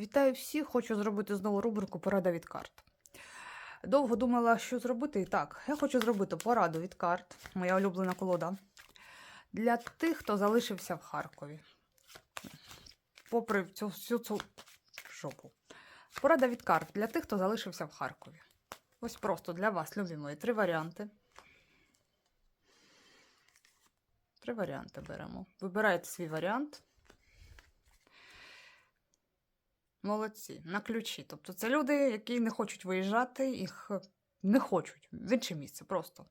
Вітаю всіх! Хочу зробити знову рубрику Порада від карт. Довго думала, що зробити. І так, я хочу зробити пораду від карт, моя улюблена колода, для тих, хто залишився в Харкові. Попри цю всю цю жопу. Порада від карт для тих, хто залишився в Харкові. Ось просто для вас, любі мої, три варіанти. Три варіанти беремо. Вибирайте свій варіант. Молодці, на ключі. Тобто це люди, які не хочуть виїжджати, їх е, не хочуть в інше місце просто.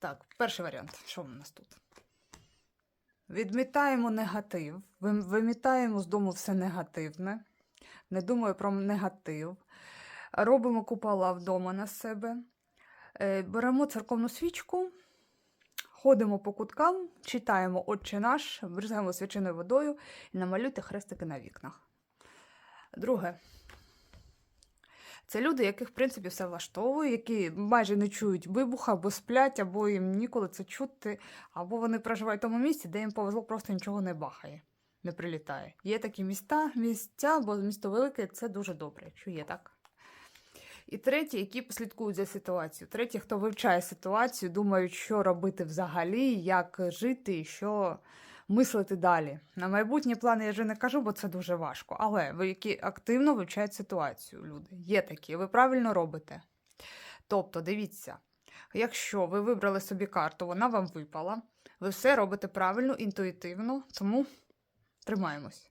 Так, перший варіант. Що у нас тут? Відмітаємо негатив, вимітаємо з дому все негативне, не думаю про негатив. Робимо купола вдома на себе. Е, Беремо церковну свічку, ходимо по куткам, читаємо Отче наш, бризгаємо свяченою водою і намалюйте хрестики на вікнах. Друге. Це люди, яких, в принципі, все влаштовує, які майже не чують вибуха, або сплять, або їм ніколи це чути, або вони проживають в тому місці, де їм повезло, просто нічого не бахає, не прилітає. Є такі міста, місця, бо місто велике це дуже добре, якщо є так. І треті, які послідкують за ситуацією. Треті, хто вивчає ситуацію, думають, що робити взагалі, як жити і що мислити далі. На майбутні плани я вже не кажу, бо це дуже важко. Але ви, які активно вивчають ситуацію, люди, є такі, ви правильно робите. Тобто, дивіться, якщо ви вибрали собі карту, вона вам випала, ви все робите правильно, інтуїтивно, тому тримаємось.